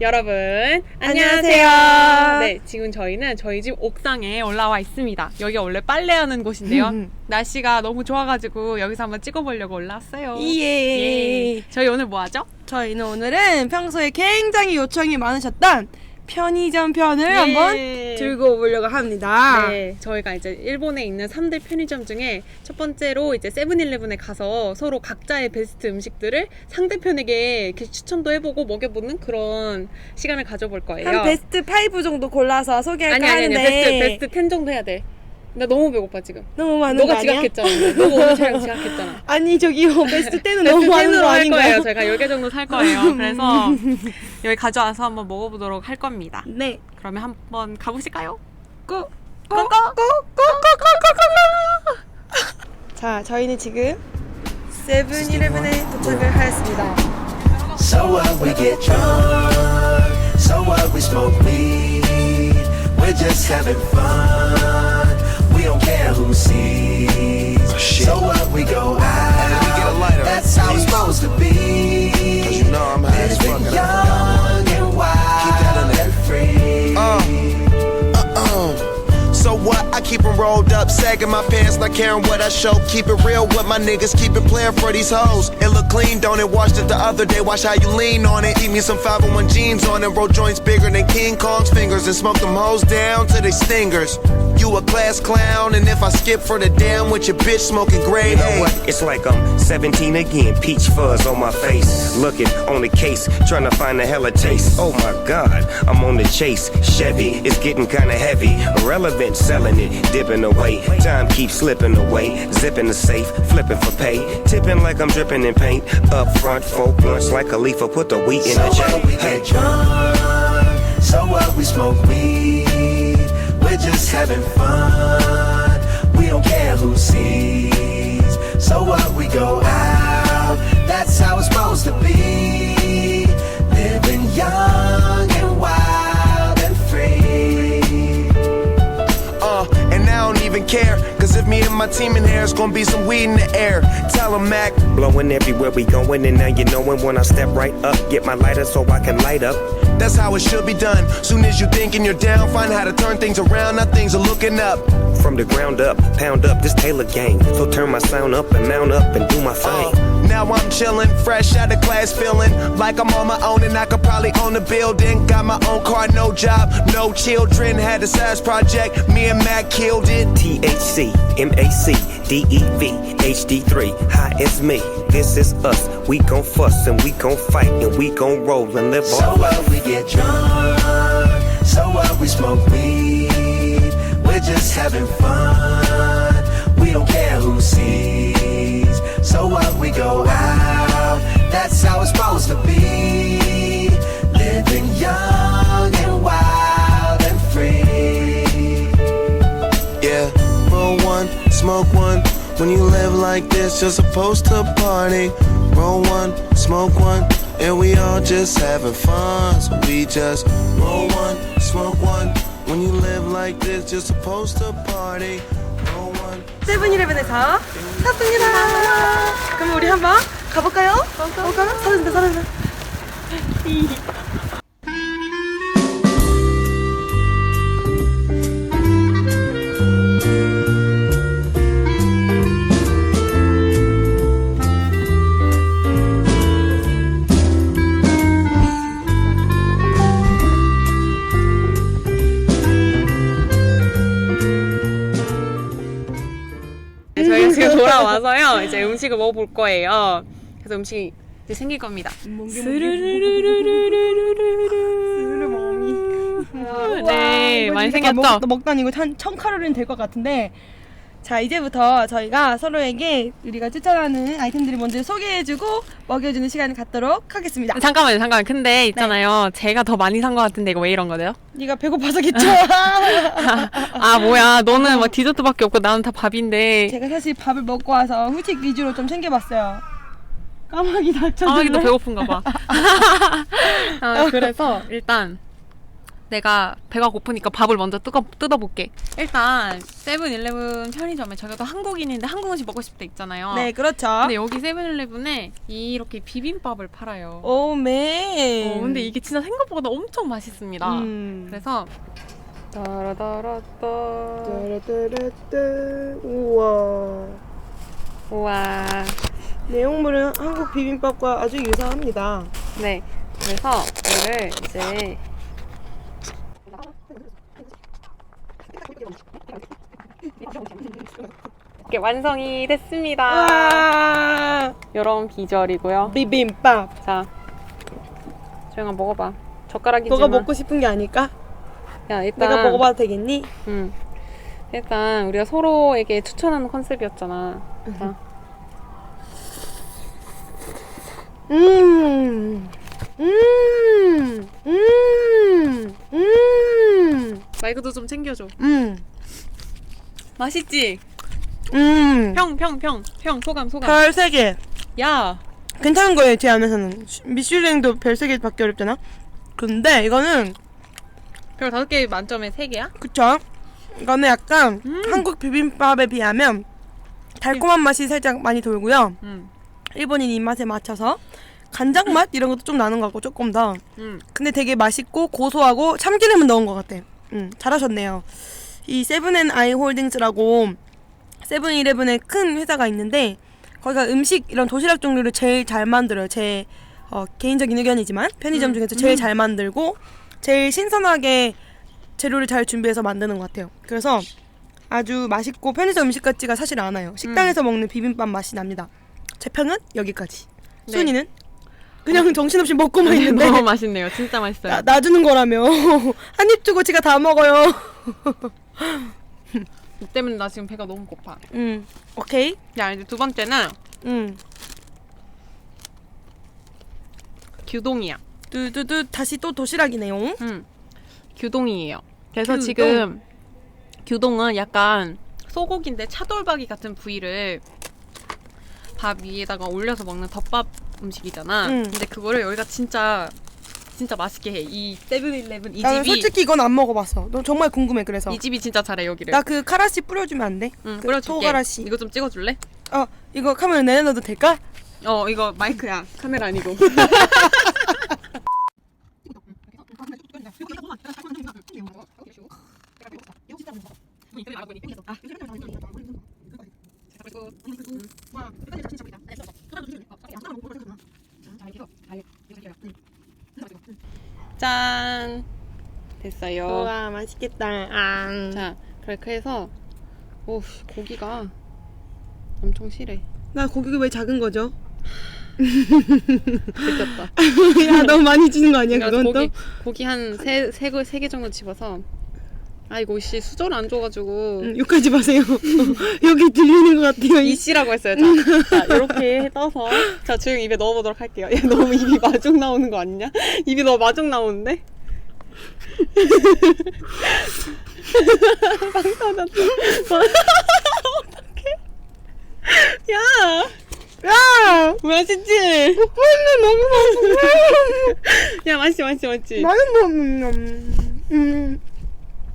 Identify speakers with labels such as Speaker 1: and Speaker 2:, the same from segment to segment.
Speaker 1: 여러분
Speaker 2: 안녕하세요.
Speaker 1: 안녕하세요. 네, 지금 저희는 저희 집 옥상에 올라와 있습니다. 여기가 원래 빨래하는 곳인데요.
Speaker 2: 음.
Speaker 1: 날씨가 너무 좋아가지고 여기서 한번 찍어보려고 올라왔어요.
Speaker 2: 예.
Speaker 1: 예. 저희 오늘 뭐 하죠?
Speaker 2: 저희는 오늘은 평소에 굉장히 요청이 많으셨던 편의점 편을
Speaker 1: 예.
Speaker 2: 한번 들고 오려고 합니다.
Speaker 1: 네, 저희가 이제 일본에 있는 3대 편의점 중에 첫 번째로 이제 세븐일레븐에 가서 서로 각자의 베스트 음식들을 상대편에게 이렇게 추천도 해보고 먹여보는 그런 시간을 가져볼 거예요.
Speaker 2: 한 베스트 5 정도 골라서 소개할까
Speaker 1: 아니 아니 아니
Speaker 2: 하는데
Speaker 1: 베스트 베스트 10 정도 해야 돼. 나 너무 배고파 지금.
Speaker 2: 너무 많은 거
Speaker 1: 너가
Speaker 2: 아니야?
Speaker 1: 지각했잖아. 너가 오늘 촬영 지각했잖아.
Speaker 2: 아니 저기 요 베스트 10은
Speaker 1: 베스트
Speaker 2: 너무 많은
Speaker 1: 10으로 거할
Speaker 2: 아닌가요?
Speaker 1: 거예요. 저희가 10개 정도 살 거예요. 그래서 여기 가져와서 한번 먹어보도록 할 겁니다.
Speaker 2: 네.
Speaker 1: 그러면 한번 가보실까요?
Speaker 2: 고!
Speaker 1: 고고!
Speaker 2: 자 저희는 지금 세븐일레븐에 도착을 하였습니다.
Speaker 3: So what we get drunk, so what we smoke weed. We're just having fun. We don't care who sees. So what we go out. we get a lighter. That's how it's supposed to be.
Speaker 4: Cause you know I'm high as fuck keep 'em rolled up, sagging my pants, not caring what I show. Keep it real with my niggas, keep it playing for these hoes. It look clean, don't it? Washed it the other day, watch how you lean on it. Eat me some 501 jeans on it, roll joints bigger than King Kong's fingers, and smoke them hoes down to they stingers. You a class clown, and if I skip for the damn with your bitch smoking grade
Speaker 5: You know what? It's like I'm 17 again. Peach fuzz on my face. Looking on the case, trying to find a hella taste. Oh my god, I'm on the chase. Chevy, it's getting kinda heavy. Irrelevant, selling it, dipping away. Time keeps slipping away. Zipping the safe, flipping for pay. Tipping like I'm dripping in paint. Up front, four blunts like a leaf. Put the wheat in
Speaker 3: So
Speaker 5: the
Speaker 3: what we.
Speaker 5: Hey.
Speaker 3: get drunk, so what we smoke weed. We're just having fun. We don't care who sees. So what we go out. That's how it's supposed to be. Living young
Speaker 4: even care. Cause if me and my team in here, it's gonna be some weed in the air. Tell 'em, Mac.
Speaker 5: Blowing everywhere we going, and now you knowin' when I step right up. Get my lighter so I can light up.
Speaker 4: That's how it should be done. Soon as you thinking you're down, find how to turn things around. Now things are looking up.
Speaker 5: From the ground up, pound up this Taylor gang. So turn my sound up and mount up and do my
Speaker 4: Uh,
Speaker 5: thing.
Speaker 4: now I'm chillin', fresh out of class, feeling like I'm on my own and I could probably own a building. Got my own car, no job, no children. Had a size project, me and Mac killed it.
Speaker 5: THC, MAC, DEV, HD3, hi, it's me. This is us. We gon' fuss and we gon' fight and we gon' roll and live
Speaker 3: So
Speaker 5: our life.
Speaker 3: what we get drunk, so what we smoke weed. We're just having fun. We don't care who sees. So what we go out. That's how it's supposed to be. Living young and wild and free.
Speaker 4: Yeah, roll one, smoke one. When you live like this, you're supposed to party. Roll one, smoke one, and we all just having fun. So we just roll one, smoke one. When you live like this, you're supposed to party. Roll one.
Speaker 2: 세븐일레븐에서 샀습니다. 그럼 우리 한번 가볼까요? 가볼까요? 사는다 사는다.
Speaker 1: 저희가 지금 돌아와서요. 이제 음식을 먹어볼 거예요. 그래서 음식이 이제 생길 겁니다. 네, 많이 생겼죠?
Speaker 2: 먹, 먹다 이거 한 1000칼로리는 될 것 같은데 자 이제부터 저희가 서로에게 우리가 추천하는 아이템들을 먼저 소개해주고 먹여주는 시간을 갖도록 하겠습니다.
Speaker 1: 잠깐만요, 잠깐만. 근데 있잖아요. 제가 더 많이 산 것 같은데 이거 왜 이런 거죠?
Speaker 2: 네가 배고파서겠죠?
Speaker 1: 아, 뭐야. 너는 막 디저트밖에 없고 나는 다 밥인데.
Speaker 2: 제가 사실 밥을 먹고 와서 후식 위주로 좀 챙겨봤어요. 까마귀?
Speaker 1: 아, 이도 배고픈가 봐. 아, 그래서 일단 내가 배가 고프니까 밥을 먼저 뜯어, 뜯어볼게. 일단 세븐일레븐 편의점에 저희가 또 한국인인데 한국 음식 먹고 싶을 때 있잖아요.
Speaker 2: 네, 그렇죠.
Speaker 1: 근데 여기 세븐일레븐에 이렇게 비빔밥을 팔아요.
Speaker 2: 오메.
Speaker 1: 어, 근데 이게 진짜 생각보다 엄청 맛있습니다.
Speaker 2: 음.
Speaker 1: 그래서 따라따라따
Speaker 2: 따라따라따. 우와.
Speaker 1: 우와
Speaker 2: 내용물은 한국 비빔밥과 아주 유사합니다.
Speaker 1: 네 그래서 이거를 이제 이렇게 완성이 됐습니다.
Speaker 2: 와.
Speaker 1: 이런 비주얼이고요.
Speaker 2: 비빔밥.
Speaker 1: 자 조용아 먹어봐. 젓가락이지만
Speaker 2: 너가 먹고 싶은 게 아닐까?
Speaker 1: 야 일단
Speaker 2: 내가 먹어봐도 되겠니?
Speaker 1: 음. 일단 우리가 서로에게 추천하는 컨셉이었잖아. 자.
Speaker 2: 음. 음. 음. 음.
Speaker 1: 마이크도 좀 챙겨줘.
Speaker 2: 음.
Speaker 1: 맛있지?
Speaker 2: 음.
Speaker 1: 평, 평, 평, 평, 소감, 소감.
Speaker 2: 별 3개.
Speaker 1: 야,
Speaker 2: 괜찮은 거예요, 제 안에서는. 미슐랭도 별 3개 받기 어렵잖아. 근데 이거는,
Speaker 1: 별 다섯 개 만점에 세 개야?
Speaker 2: 그쵸? 이거는 약간
Speaker 1: 음.
Speaker 2: 한국 비빔밥에 비하면 달콤한 맛이 살짝 많이 돌고요.
Speaker 1: 응,
Speaker 2: 일본인 입맛에 맞춰서 간장 맛 이런 것도 좀 나는 것 같고 조금 더.
Speaker 1: 응.
Speaker 2: 근데 되게 맛있고 고소하고 참기름은 넣은 것 같아. 음, 잘하셨네요. 이 세븐앤 아이 홀딩스라고 세븐일레븐의 큰 회사가 있는데 거기가 음식 이런 도시락 종류를 제일 잘 만들어요. 제 어, 개인적인 의견이지만 편의점
Speaker 1: 음,
Speaker 2: 중에서 제일 잘 만들고 제일 신선하게 재료를 잘 준비해서 만드는 것 같아요. 그래서 아주 맛있고 편의점 음식 같지가 사실 않아요. 식당에서 먹는 비빔밥 맛이 납니다. 제 평은 여기까지.
Speaker 1: 네.
Speaker 2: 순이는 그냥 정신없이 먹고만 있는데
Speaker 1: 너무 맛있네요. 진짜 맛있어요.
Speaker 2: 나, 놔주는 거라며 한 입 주고 지가 다 먹어요
Speaker 1: 이 때문에 나 지금 배가 너무 고파.
Speaker 2: 음 오케이
Speaker 1: 야, 이제 두 번째는
Speaker 2: 음
Speaker 1: 규동이야.
Speaker 2: 뚜뚜뚜 다시 또 도시락이네요
Speaker 1: 응. 규동이에요. 그래서
Speaker 2: 규동.
Speaker 1: 지금 규동은 약간 소고기인데 차돌박이 같은 부위를 밥 위에다가 올려서 먹는 덮밥 음식이잖아.
Speaker 2: 응.
Speaker 1: 근데 그거를 여기가 진짜 진짜 맛있게 해. 이 세븐일레븐 이
Speaker 2: 나는
Speaker 1: 집이
Speaker 2: 솔직히 이건 안 먹어봤어 너 정말 궁금해 그래서
Speaker 1: 이 집이 진짜 잘해 여기를.
Speaker 2: 나 그 카라씨 뿌려주면 안 돼?
Speaker 1: 응,
Speaker 2: 그
Speaker 1: 뿌려줄게.
Speaker 2: 토가라씨
Speaker 1: 이거 좀 찍어줄래?
Speaker 2: 어 이거 카메라 내려놔도 될까?
Speaker 1: 어, 이거 마이크야. 카메라 아니고. 짠. 됐어요.
Speaker 2: 우와 맛있겠다 아.
Speaker 1: 자, 그렇게 해서 오, 고기가 엄청 실해.
Speaker 2: 나 고기가 왜 작은 거죠?
Speaker 1: 느꼈다.
Speaker 2: 야 너무 많이 주는 거 아니야
Speaker 1: 그러니까
Speaker 2: 그건
Speaker 1: 고기
Speaker 2: 또?
Speaker 1: 고기 한세세 개 정도 집어서 아 이거 씨 수저를 안 줘가지고
Speaker 2: 음, 욕하지 마세요 여기 들리는 것 같아요 이
Speaker 1: 이씨라고 했어요. 자, 자 이렇게 떠서 자 조용히 입에 넣어보도록 할게요. 얘 너무 입이 마중 나오는 거 아니냐? 입이 너무 마중 나오는데? 빵 터졌어. 어떡해? 야
Speaker 2: 야
Speaker 1: 맛있지?
Speaker 2: 너무 맛있어
Speaker 1: 야 맛있지 맛있지 맛있지?
Speaker 2: 나는 뭐 음, 음,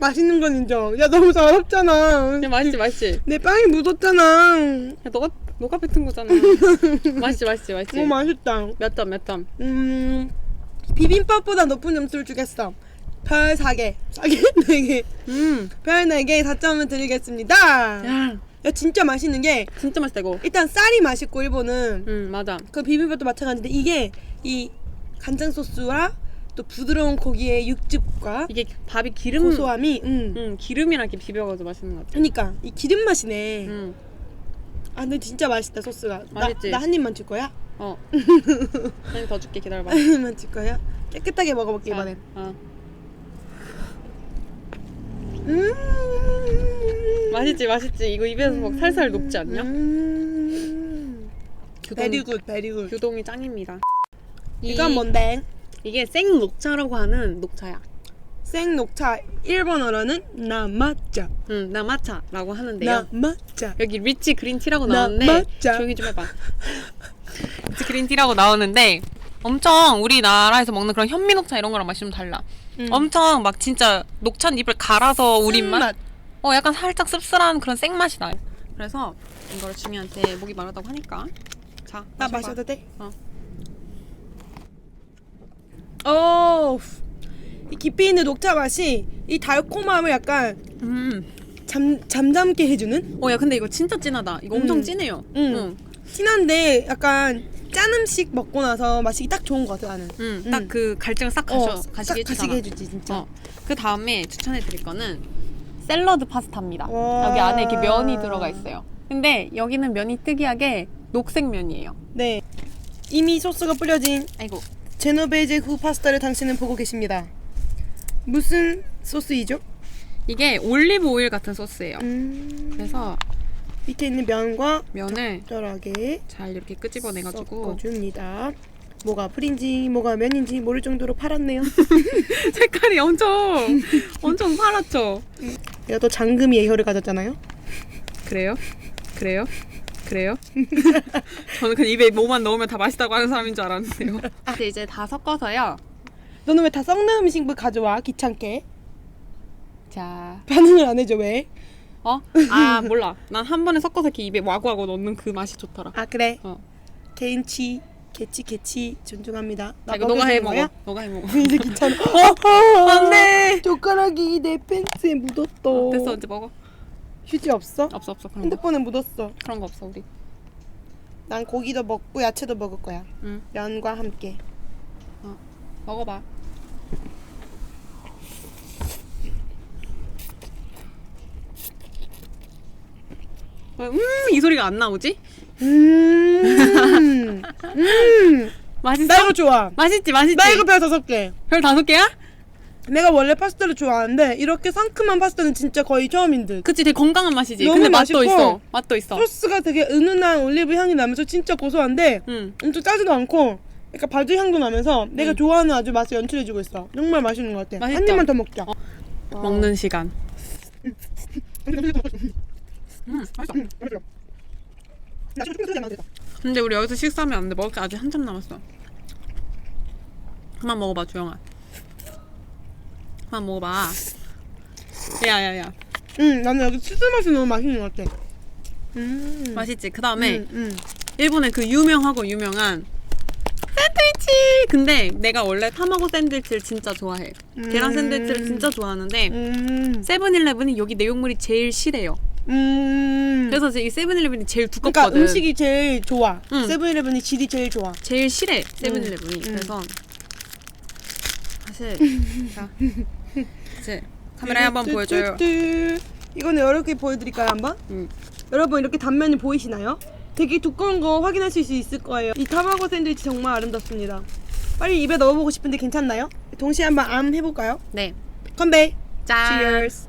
Speaker 2: 맛있는 건 인정. 야 너무 더럽잖아.
Speaker 1: 야 맛있지 맛있지?
Speaker 2: 내 빵이 묻었잖아.
Speaker 1: 야 너가 너가 뱉은 거잖아. 맛있지 맛있지 맛있지?
Speaker 2: 너무 맛있다.
Speaker 1: 몇 점 몇 점?
Speaker 2: 음 비빔밥보다 높은 점수를 주겠어. 별 4개. 4개? 4개.
Speaker 1: 음.
Speaker 2: 별 4개 4점을 드리겠습니다.
Speaker 1: 야
Speaker 2: 야 진짜 맛있는 게
Speaker 1: 진짜 맛있다 이거.
Speaker 2: 일단 쌀이 맛있고 일본은
Speaker 1: 음 맞아.
Speaker 2: 그 비빔밥도 마찬가지인데 이게 이 간장 소스와 또 부드러운 고기의 육즙과
Speaker 1: 이게 밥이 기름
Speaker 2: 고소함이 음.
Speaker 1: 음 기름이랑 이렇게 비벼가지고 맛있는 것 같아.
Speaker 2: 그러니까 이 기름 맛이네.
Speaker 1: 음.
Speaker 2: 아 근데 진짜 맛있다 소스가.
Speaker 1: 맛있지?
Speaker 2: 나 한 입만 줄 거야?
Speaker 1: 어. 한입 더 줄게 기다려봐.
Speaker 2: 한 입만 줄 거야? 깨끗하게 먹어볼게
Speaker 1: 자,
Speaker 2: 이번엔.
Speaker 1: 어.
Speaker 2: 음.
Speaker 1: 맛있지 맛있지. 이거 입에서 막 살살 녹지 않냐?
Speaker 2: 음.
Speaker 1: 규동,
Speaker 2: 베리굿 베리굿.
Speaker 1: 규동이 짱입니다. 이,
Speaker 2: 이건 뭔데?
Speaker 1: 이게 생 녹차라고 하는 녹차야.
Speaker 2: 생녹차 일본어로는 나마짜.
Speaker 1: 음, 나마차라고 하는데요.
Speaker 2: 나마짜.
Speaker 1: 여기 리치 그린티라고
Speaker 2: 나
Speaker 1: 나오는데
Speaker 2: 맞자.
Speaker 1: 조용히 좀 해봐. 리치 그린티라고 나오는데 엄청 우리나라에서 먹는 그런 현미녹차 이런 거랑 맛이 좀 달라.
Speaker 2: 음.
Speaker 1: 엄청 막 진짜 녹찬 잎을 갈아서 우린 맛.
Speaker 2: 맛.
Speaker 1: 어 약간 살짝 씁쓸한 그런 생맛이 나요. 그래서 이거를 주미한테 목이 마르다고 하니까 자
Speaker 2: 나
Speaker 1: 마셔봐.
Speaker 2: 마셔도 돼?
Speaker 1: 어.
Speaker 2: 어. 이 깊이 있는 녹차 맛이 이 달콤함을 약간
Speaker 1: 음.
Speaker 2: 잠 잠잠게 해주는
Speaker 1: 어 야 근데 이거 진짜 진하다. 이거 엄청
Speaker 2: 음.
Speaker 1: 진해요.
Speaker 2: 음.
Speaker 1: 응.
Speaker 2: 진한데 약간 짠 음식 먹고 나서 마시기 딱 좋은 것 같아 나는.
Speaker 1: 응.
Speaker 2: 음.
Speaker 1: 딱 그 갈증을 싹 가셔
Speaker 2: 어,
Speaker 1: 가시게
Speaker 2: 싹
Speaker 1: 해주잖아.
Speaker 2: 가시게 해주지 진짜.
Speaker 1: 어. 그 다음에 추천해 드릴 거는 샐러드 파스타입니다.
Speaker 2: 와.
Speaker 1: 여기 안에 이렇게 면이 들어가 있어요. 근데 여기는 면이 특이하게 녹색 면이에요.
Speaker 2: 네. 이미 소스가 뿌려진
Speaker 1: 아이고.
Speaker 2: 제노베이제 후 파스타를 당신은 보고 계십니다. 무슨 소스이죠?
Speaker 1: 이게 올리브 오일 같은 소스예요.
Speaker 2: 음,
Speaker 1: 그래서
Speaker 2: 밑에 있는 면과
Speaker 1: 면을
Speaker 2: 적절하게
Speaker 1: 잘 이렇게 끄집어내가지고
Speaker 2: 섞어줍니다. 뭐가 풀인지 뭐가 면인지 모를 정도로 팔았네요.
Speaker 1: 색깔이 엄청 엄청 파랗죠.
Speaker 2: 내가 또 장금이 예효를 가졌잖아요.
Speaker 1: 그래요? 그래요? 그래요? 저는 그냥 입에 뭐만 넣으면 다 맛있다고 하는 사람인 줄 알았는데요. 근데 이제 다 섞어서요.
Speaker 2: 너는 왜 다 썩는 음식물 가져와 귀찮게?
Speaker 1: 자,
Speaker 2: 반응을 안 해줘 왜?
Speaker 1: 어? 아 몰라. 난 한 번에 섞어서 이렇게 입에 와구와구 넣는 그 맛이 좋더라.
Speaker 2: 아 그래.
Speaker 1: 어.
Speaker 2: 개인치 개치 개치 존중합니다.
Speaker 1: 자, 이거 너가 해 먹어. 너가 해 먹어.
Speaker 2: 이제 귀찮아. 어,
Speaker 1: 안돼.
Speaker 2: 젓가락이 내 팬츠에 묻었어.
Speaker 1: 어, 됐어 이제 먹어.
Speaker 2: 휴지 없어?
Speaker 1: 없어 없어 그런 거.
Speaker 2: 핸드폰에 묻었어.
Speaker 1: 그런 거 없어 우리.
Speaker 2: 난 고기도 먹고 야채도 먹을 거야.
Speaker 1: 응.
Speaker 2: 면과 함께.
Speaker 1: 먹어봐. 음이 소리가 안 나오지?
Speaker 2: 음, 음,
Speaker 1: 맛있어?
Speaker 2: 나 이거 좋아.
Speaker 1: 맛있지 맛있지.
Speaker 2: 나 이거 별 다섯 개.
Speaker 1: 별 다섯 개야?
Speaker 2: 내가 원래 파스타를 좋아하는데 이렇게 상큼한 파스타는 진짜 거의 처음인 듯.
Speaker 1: 그치 되게 건강한 맛이지.
Speaker 2: 너무
Speaker 1: 근데 맛도
Speaker 2: 맛있고.
Speaker 1: 있어. 맛도 있어.
Speaker 2: 소스가 되게 은은한 올리브 향이 나면서 진짜 고소한데
Speaker 1: 응.
Speaker 2: 엄청 짜지도 않고 약간 바질 향도 나면서 내가
Speaker 1: 음.
Speaker 2: 좋아하는 아주 맛을 연출해주고 있어. 정말 맛있는 것 같아.
Speaker 1: 맛있죠?
Speaker 2: 한 입만 더 먹자.
Speaker 1: 어. 먹는 시간. 근데 우리 여기서 식사하면 안 돼. 먹을 게 아직 한참 남았어. 그만 먹어봐 주영아. 그만 먹어봐. 야야야.
Speaker 2: 음, 나는 여기 치즈 맛이 너무 맛있는 것 같아. 음,
Speaker 1: 맛있지. 그 다음에
Speaker 2: 음, 음.
Speaker 1: 일본의 그 유명하고 유명한 샌드위치. 근데 내가 원래 타마고 샌드위치를 진짜 좋아해. 계란
Speaker 2: 음.
Speaker 1: 샌드위치를 진짜 좋아하는데
Speaker 2: 음,
Speaker 1: 세븐일레븐이 여기 내용물이 제일 실해요.
Speaker 2: 음.
Speaker 1: 그래서 이 세븐일레븐이 제일
Speaker 2: 그러니까
Speaker 1: 두껍거든.
Speaker 2: 음식이 제일 좋아.
Speaker 1: 응.
Speaker 2: 세븐일레븐이 질이 제일 좋아.
Speaker 1: 제일 실해 세븐일레븐이.
Speaker 2: 음.
Speaker 1: 그래서 사실 자 이제 카메라에 한번 보여줘요.
Speaker 2: 뚜뚜뚜. 이거는 이렇게 보여드릴까요 한번?
Speaker 1: 음.
Speaker 2: 여러분 이렇게 단면이 보이시나요? 되게 두꺼운 거 확인하실 수 있을 거예요. 이 타마고 샌드위치 정말 아름답습니다. 빨리 입에 넣어보고 싶은데 괜찮나요? 동시에 한번 암 해볼까요?
Speaker 1: 네.
Speaker 2: 건배.
Speaker 1: 짠.
Speaker 2: Cheers.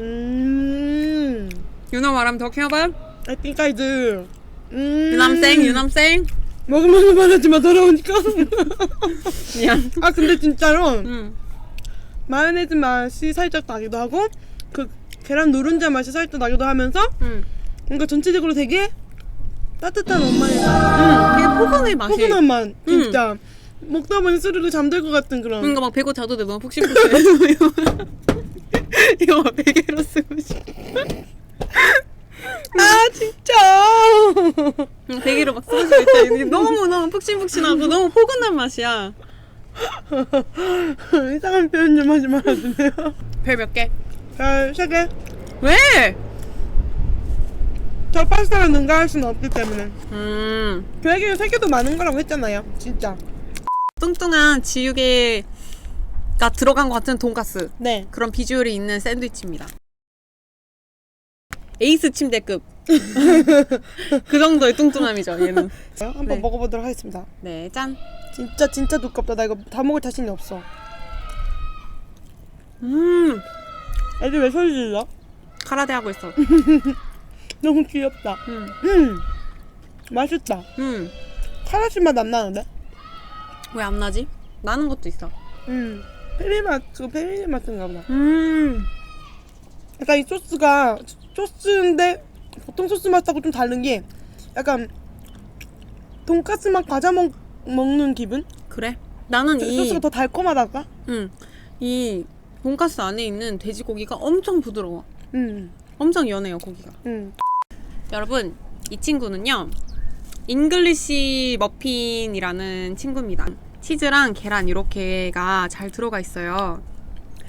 Speaker 2: 음.
Speaker 1: 유나 말하면 더 케어봐.
Speaker 2: I think I do. 음.
Speaker 1: 유남생 유남생.
Speaker 2: 먹으면서 말하지마 더러우니까.
Speaker 1: 미안.
Speaker 2: 아 근데 진짜로
Speaker 1: 음.
Speaker 2: 마요네즈 맛이 살짝 나기도 하고 그 계란 노른자 맛이 살짝 나기도 하면서
Speaker 1: 음.
Speaker 2: 뭔가 전체적으로 되게 따뜻한 엄마의
Speaker 1: 음. 되게 포근해 맛이.
Speaker 2: 포근한 맛 진짜 먹다 보니 스르르 잠들 것 같은 그런
Speaker 1: 뭔가 막 배고 자도 돼 너무 푹신푹신해. 이거 막 베개로 쓰고 싶어.
Speaker 2: 아 진짜
Speaker 1: 응, 베개로 막 쓰고. 진짜 너무 너무 푹신푹신하고 너무 포근한 맛이야.
Speaker 2: 이상한 표현 좀 하지 말아주세요
Speaker 1: 별 몇 개?
Speaker 2: 별세개저
Speaker 1: 왜?
Speaker 2: 파스타를 능가할 수는 없기 때문에
Speaker 1: 음.
Speaker 2: 별게 세 개도 많은 거라고 했잖아요 진짜
Speaker 1: 뚱뚱한 지우개가 들어간 것 같은 돈가스
Speaker 2: 네
Speaker 1: 그런 비주얼이 있는 샌드위치입니다. 에이스 침대급 그 정도의 뚱뚱함이죠 얘는.
Speaker 2: 한번
Speaker 1: 네.
Speaker 2: 먹어보도록 하겠습니다
Speaker 1: 네, 짠.
Speaker 2: 진짜 진짜 두껍다 나 이거 다 먹을 자신이 없어
Speaker 1: 음,
Speaker 2: 애들 왜 소리 질러?
Speaker 1: 카라데 하고 있어.
Speaker 2: 너무 귀엽다
Speaker 1: 음,
Speaker 2: 음 맛있다
Speaker 1: 음.
Speaker 2: 카라시 맛 안 나는데?
Speaker 1: 왜 안 나지? 나는 것도 있어.
Speaker 2: 음 페리 맛 그거 페리 맛인가 보다
Speaker 1: 음,
Speaker 2: 약간 이 소스가 소스인데 보통 소스 맛하고 좀 다른 게 약간 돈까스 맛 과자 먹, 먹는 기분?
Speaker 1: 그래? 나는 이
Speaker 2: 소스가 더 달콤하달까?
Speaker 1: 응. 이 돈가스 안에 있는 돼지고기가 엄청 부드러워.
Speaker 2: 음,
Speaker 1: 엄청 연해요, 고기가.
Speaker 2: 음.
Speaker 1: 여러분, 이 친구는요. 잉글리시 머핀이라는 친구입니다. 치즈랑 계란 이렇게가 잘 들어가 있어요.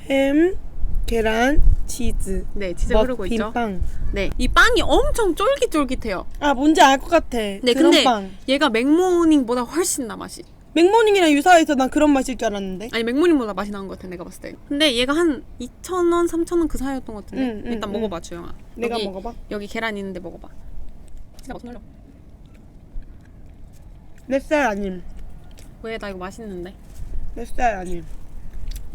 Speaker 2: 햄, 계란, 치즈,
Speaker 1: 네, 치즈 흐르고 있죠.
Speaker 2: 머핀빵.
Speaker 1: 네, 이 빵이 엄청 쫄깃쫄깃해요.
Speaker 2: 아 뭔지 알 것 같아.
Speaker 1: 네,
Speaker 2: 그런
Speaker 1: 근데
Speaker 2: 빵.
Speaker 1: 얘가 맥모닝보다 훨씬 나 맛이.
Speaker 2: 맥모닝이랑 유사해서 난 그런 맛일 줄 알았는데.
Speaker 1: 아니 맥모닝보다 맛이 나는 것 같아 내가 봤을 때. 근데 얘가 한 2,000원, 3,000원 그 사이였던 것 같은데.
Speaker 2: 응, 응,
Speaker 1: 일단
Speaker 2: 응.
Speaker 1: 먹어봐 주영아.
Speaker 2: 내가
Speaker 1: 여기,
Speaker 2: 먹어봐.
Speaker 1: 여기 계란 있는데 먹어봐. 진짜
Speaker 2: 아님.
Speaker 1: 왜 나 이거 맛있는데?
Speaker 2: 내 스타일 아님.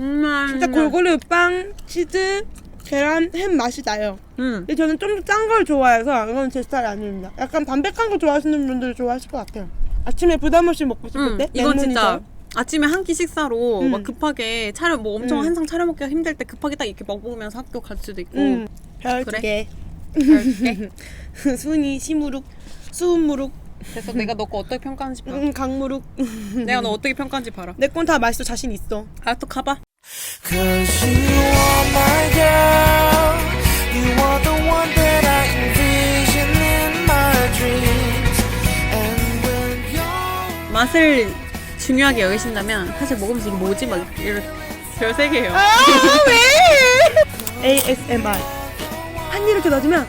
Speaker 1: 음,
Speaker 2: 진짜 골고루 빵, 치즈, 계란, 햄 맛이 나요.
Speaker 1: 음.
Speaker 2: 근데 저는 좀더짠걸 좋아해서 이건 제 스타일 아닙니다. 약간 담백한 거 좋아하시는 분들 좋아하실 것 같아요. 아침에 부담 없이 먹고 싶을
Speaker 1: 음,
Speaker 2: 때.
Speaker 1: 이건 진짜
Speaker 2: 잘.
Speaker 1: 아침에 한 끼 식사로
Speaker 2: 음.
Speaker 1: 막 급하게 차려 뭐 엄청
Speaker 2: 음.
Speaker 1: 한상 차려 먹기가 힘들 때 급하게 딱 이렇게 먹으면서 학교 갈 수도 있고.
Speaker 2: 음, 별
Speaker 1: 그래?
Speaker 2: 두 개.
Speaker 1: 그럴게.
Speaker 2: 순이 시무룩, 수무룩,
Speaker 1: 그래서 내가 너 거 어떻게 평가하는지 봐.
Speaker 2: 음, 강무룩.
Speaker 1: 내가 너 어떻게 평가하는지 봐라.
Speaker 2: 내 건 다 맛있어 자신 있어.
Speaker 1: 아 또 가봐.
Speaker 3: Cause you are my girl. You are the one that I envision in my dreams. And when you're
Speaker 1: 맛을 중요하게 여기신다면 사실 먹으면서 이게 뭐지 막 이런 별세 개예요.
Speaker 2: ASMR. 한 입 이렇게 넣어주면